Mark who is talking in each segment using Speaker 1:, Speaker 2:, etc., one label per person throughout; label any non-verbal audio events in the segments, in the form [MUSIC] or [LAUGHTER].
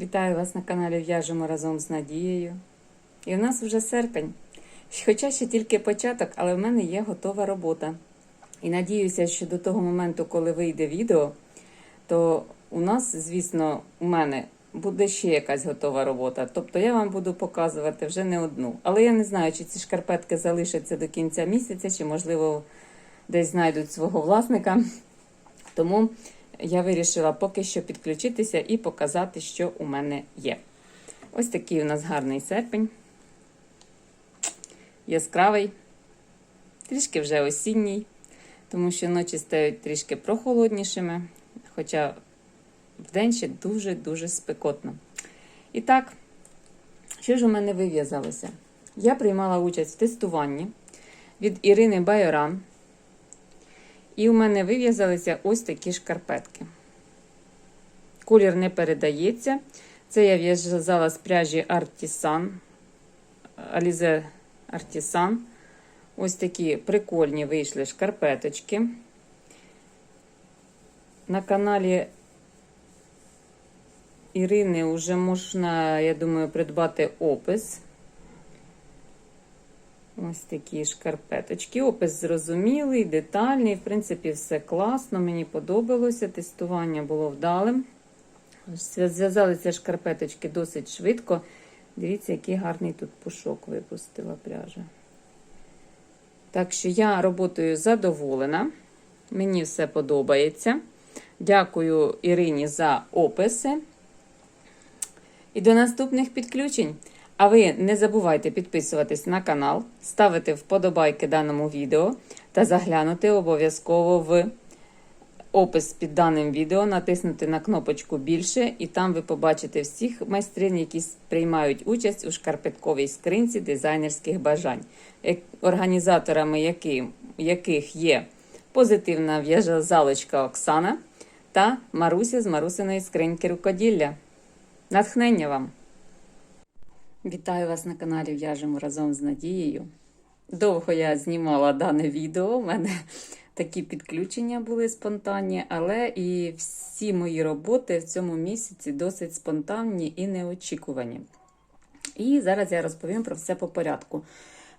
Speaker 1: Вітаю вас на каналі В'яжемо разом з Надією. І в нас вже серпень. Хоча ще тільки початок, але в мене є готова робота. І надіюся, що до того моменту, коли вийде відео, то у нас, звісно, у мене буде ще якась готова робота. Тобто я вам буду показувати вже не одну. Але я не знаю, чи ці шкарпетки залишаться до кінця місяця, чи, можливо, десь знайдуть свого власника. Тому я вирішила поки що підключитися і показати, що у мене є. Ось такий у нас гарний серпень. Яскравий, трішки вже осінній, тому що ночі стають трішки прохолоднішими, хоча вдень ще дуже-дуже спекотно. І так, що ж у мене вив'язалося? Я приймала участь в тестуванні від Ірини Байоран. І у мене вив'язалися ось такі шкарпетки. Колір не передається. Це я в'язала з пряжі Artisan, Alize Artisan. Ось такі прикольні вийшли шкарпеточки. На каналі Ірини вже можна, я думаю, придбати опис. Ось такі шкарпеточки. Опис зрозумілий, детальний. В принципі, все класно. Мені подобалося. Тестування було вдалим. Зв'язалися шкарпеточки досить швидко. Дивіться, який гарний тут пушок випустила пряжа. Так що я роботою задоволена. Мені все подобається. Дякую Ірині за описи. І до наступних підключень. А ви не забувайте підписуватись на канал, ставити вподобайки даному відео та заглянути обов'язково в опис під даним відео, натиснути на кнопочку більше, і там ви побачите всіх майстрин, які приймають участь у шкарпетковій скринці дизайнерських бажань, організаторами яких є позитивна в'язалочка Оксана та Маруся з Марусиної скриньки рукоділля. Натхнення вам! Вітаю вас на каналі В'яжемо разом з Надією. Довго я знімала дане відео, у мене такі підключення були спонтанні, але і всі мої роботи в цьому місяці досить спонтанні і неочікувані. І зараз я розповім про все по порядку.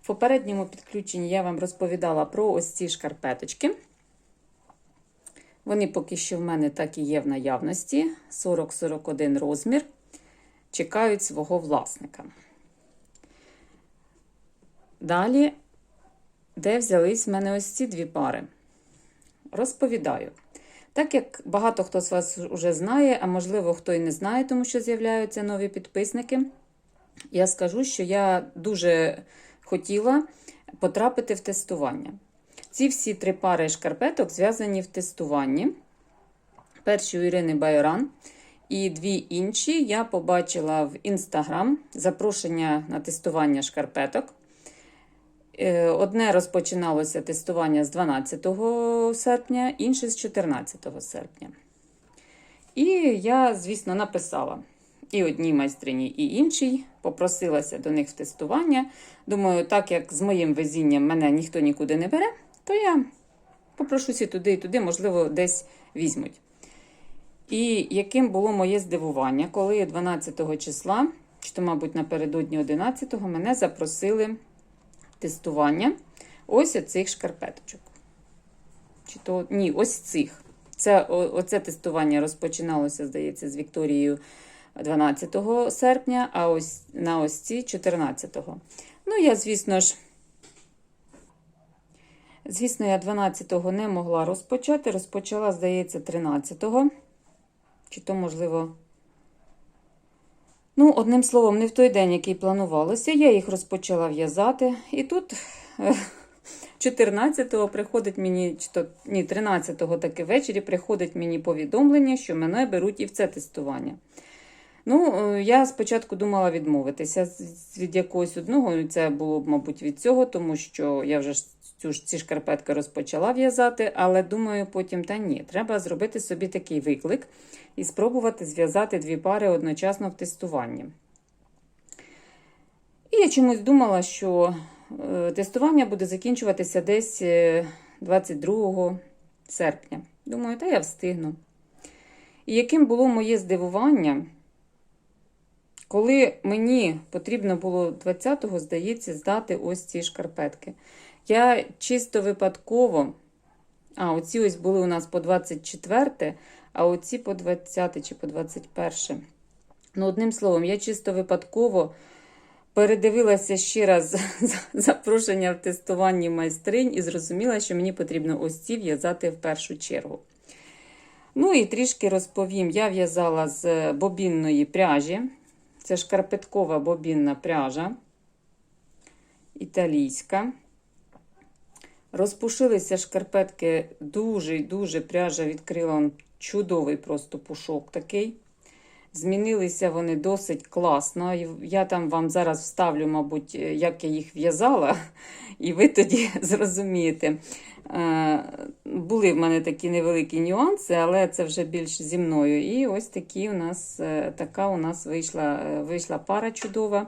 Speaker 1: В попередньому підключенні я вам розповідала про ось ці шкарпеточки. Вони поки що в мене так і є в наявності: 40-41 розмір чекають свого власника. Далі, де взялись в мене ось ці дві пари? Розповідаю. Так як багато хто з вас вже знає, а можливо, хто і не знає, тому що з'являються нові підписники, я скажу, що я дуже хотіла потрапити в тестування. Ці всі три пари шкарпеток зв'язані в тестуванні. Перші у Ірини Байоран. І дві інші я побачила в інстаграм запрошення на тестування шкарпеток. Одне розпочиналося тестування з 12 серпня, інше з 14 серпня. І я, звісно, написала і одній майстрині, і іншій, попросилася до них в тестування. Думаю, так як з моїм везінням мене ніхто нікуди не бере, то я попрошуся туди і туди, можливо, десь візьмуть. І яким було моє здивування, коли 12 числа, чи то, мабуть, напередодні 11-го, мене запросили тестування ось оцих шкарпеточок. Чи то, Ні, ось цих. Це, Оце тестування розпочиналося, здається, з Вікторією 12 серпня, а ось на ось ці 14-го. Ну, я, звісно ж, звісно, я 12-го не могла розпочати. Розпочала, здається, 13-го. Чи то, можливо, ну, одним словом, не в той день, який планувалося, я їх розпочала в'язати. І тут 14-го приходить мені, чи то, ні, 13-го таки ввечері приходить мені повідомлення, що мене беруть і в це тестування. Ну, я спочатку думала відмовитися від якогось одного, це було б, мабуть, від цього, тому що я вже цю, ці шкарпетки розпочала в'язати, але думаю, потім та ні, треба зробити собі такий виклик і спробувати зв'язати дві пари одночасно в тестуванні. І я чомусь думала, що е, тестування буде закінчуватися десь 22 е, серпня. Думаю, та я встигну. І яким було моє здивування, коли мені потрібно було 20-го, здається, здати ось ці шкарпетки. Я чисто випадково, а оці ось були у нас по 24, а оці по 20 чи по 21. Ну, одним словом, я чисто випадково передивилася ще раз [LAUGHS] запрошення в тестуванні майстринь і зрозуміла, що мені потрібно ось ці в'язати в першу чергу. Ну і трішки розповім: я в'язала з бобінної пряжі. Це шкарпеткова бобінна пряжа італійська. Розпушилися шкарпетки дуже дуже пряжа відкрила чудовий просто пушок такий. Змінилися вони досить класно. Я там вам зараз вставлю, мабуть, як я їх в'язала, [LAUGHS] і ви тоді [LAUGHS] зрозумієте. Е, Були в мене такі невеликі нюанси, але це вже більш зі мною. І ось такі у нас, е, така у нас вийшла, е, вийшла пара чудова.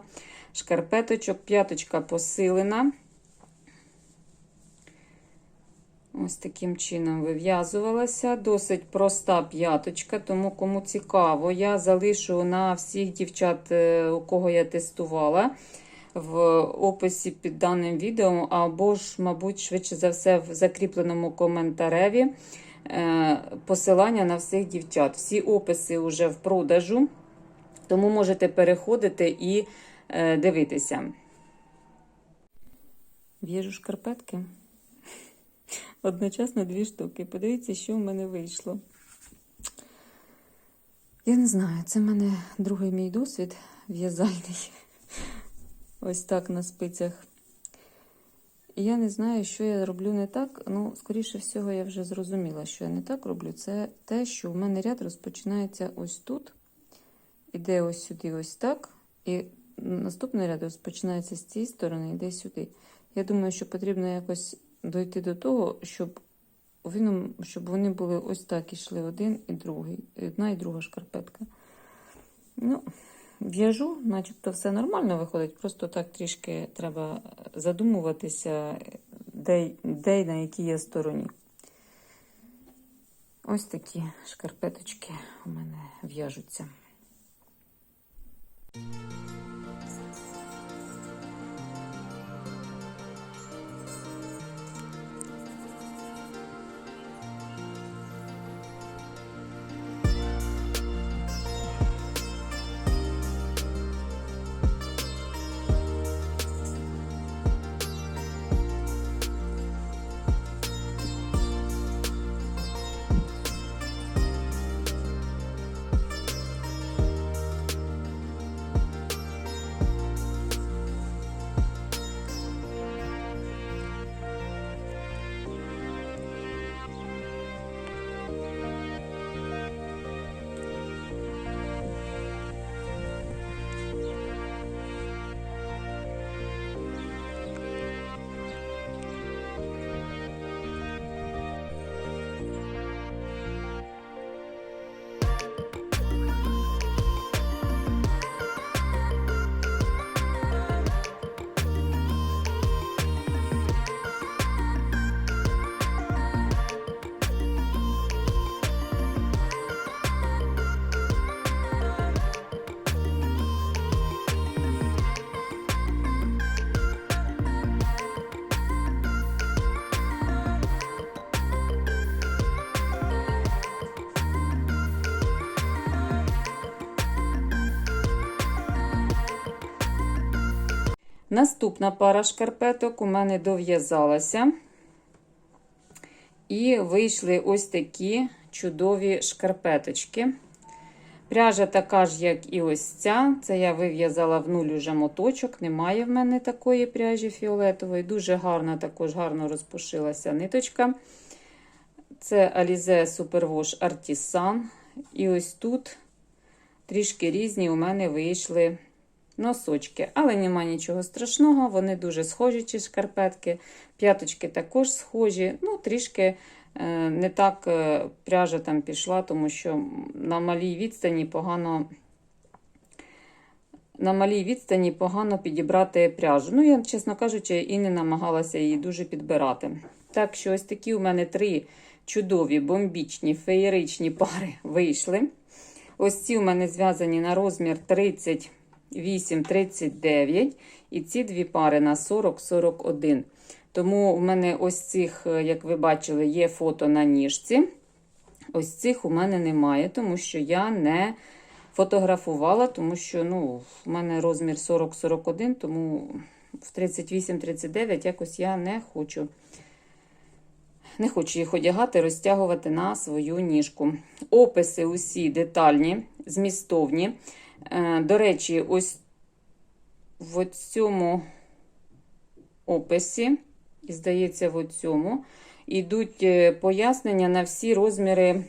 Speaker 1: Шкарпеточок, п'яточка посилена. Ось таким чином вив'язувалася. Досить проста п'яточка, тому кому цікаво, я залишу на всіх дівчат, е, у кого я тестувала, в описі під даним відео, або ж, мабуть, швидше за все, в закріпленому коментареві е, посилання на всіх дівчат. Всі описи вже в продажу, тому можете переходити і е, дивитися. В'яжу шкарпетки. Одночасно дві штуки. Подивіться, що в мене вийшло. Я не знаю, це в мене другий мій досвід в'язальний. Ось так на спицях. І я не знаю, що я роблю не так. Ну, скоріше всього, я вже зрозуміла, що я не так роблю. Це те, що в мене ряд розпочинається ось тут. Іде ось сюди, ось так. І наступний ряд розпочинається з цієї сторони, йде сюди. Я думаю, що потрібно якось дойти до того, щоб він, щоб вони були ось так ішли один і другий, одна і друга шкарпетка. Ну, В'яжу, начебто все нормально виходить, просто так трішки треба задумуватися, де, де на якій я стороні. Ось такі шкарпеточки у мене в'яжуться. Наступна пара шкарпеток у мене дов'язалася. І вийшли ось такі чудові шкарпеточки. Пряжа така ж, як і ось ця. Це я вив'язала в нуль уже моточок. Немає в мене такої пряжі фіолетової. Дуже гарно, також гарно розпушилася ниточка. Це Alize Superwash Artisan. І ось тут трішки різні у мене вийшли носочки. Але нема нічого страшного, вони дуже схожі, ці шкарпетки. П'яточки також схожі. Ну, трішки е, не так е, пряжа там пішла, тому що на малій відстані погано. На малій відстані погано підібрати пряжу. Ну, я, чесно кажучи, і не намагалася її дуже підбирати. Так що, ось такі у мене три чудові, бомбічні, феєричні [LAUGHS] пари вийшли. Ось ці у мене зв'язані на розмір 30 38-39 і ці дві пари на 40-41. Тому в мене ось цих, е, як ви бачили, є фото на ніжці. Ось цих у мене немає, тому що я не фотографувала, тому що ну, в мене розмір 40-41, тому в 38-39 якось я не хочу. Не хочу їх одягати, розтягувати на свою ніжку. Описи усі детальні, змістовні. Е, До речі, ось в цьому описі, і здається, в цьому, йдуть е, пояснення на всі розміри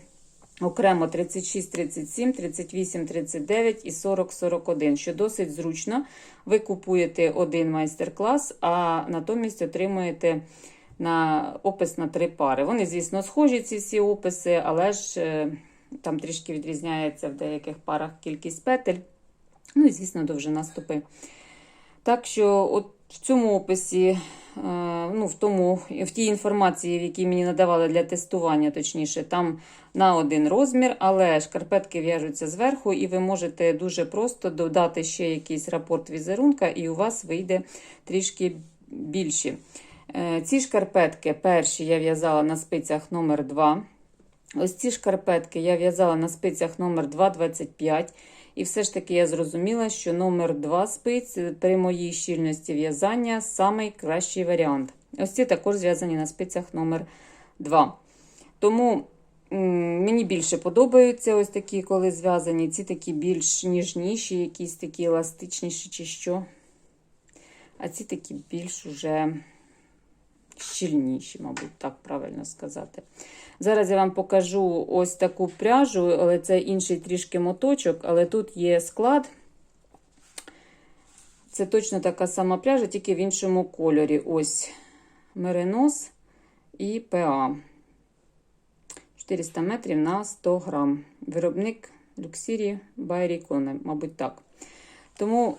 Speaker 1: окремо 36, 37, 38, 39 і 40, 41, що досить зручно. Ви купуєте один майстер-клас, а натомість отримуєте на опис на три пари. Вони, звісно, схожі, ці всі описи, але ж е, там трішки відрізняється в деяких парах кількість петель. Ну і, звісно, довжина стопи. Так що, от в цьому описі, е, ну, в, тому, в тій інформації, в якій мені надавали для тестування, точніше, там на один розмір, але шкарпетки в'яжуться зверху, і ви можете дуже просто додати ще якийсь рапорт візерунка, і у вас вийде трішки більші. Е, Ці шкарпетки перші я в'язала на спицях номер 2 Ось ці шкарпетки я в'язала на спицях номер 2,25. І все ж таки я зрозуміла, що номер 2 спиць при моїй щільності в'язання найкращий варіант. Ось ці також зв'язані на спицях номер 2. Тому мені більше подобаються ось такі, коли зв'язані. Ці такі більш ніжніші, якісь такі еластичніші, чи що. А ці такі більш уже щільніші, мабуть, так правильно сказати. Зараз я вам покажу ось таку пряжу, але це інший трішки моточок, але тут є склад. Це точно така сама пряжа, тільки в іншому кольорі. Ось меринос і ПА. 400 метрів на 100 грам. Виробник Люксірі Байріконе, мабуть, так. Тому,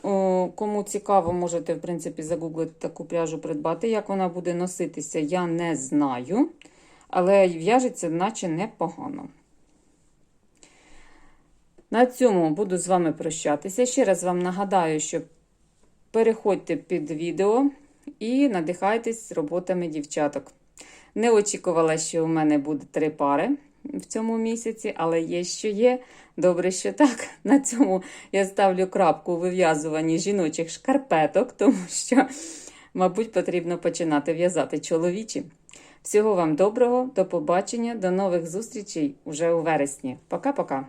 Speaker 1: кому цікаво, можете, в принципі, загуглити таку пряжу придбати. Як вона буде носитися, я не знаю. Але в'яжеться, наче непогано. На цьому буду з вами прощатися. Ще раз вам нагадаю, що переходьте під відео і надихайтесь роботами дівчаток. Не очікувала, що у мене буде три пари в цьому місяці, але є, що є. Добре, що так. [LAUGHS] На цьому я ставлю крапку у вив'язуванні жіночих шкарпеток, тому що, мабуть, потрібно починати в'язати чоловічі. Всього вам доброго, до побачення, до нових зустрічей уже у вересні. Пока-пока.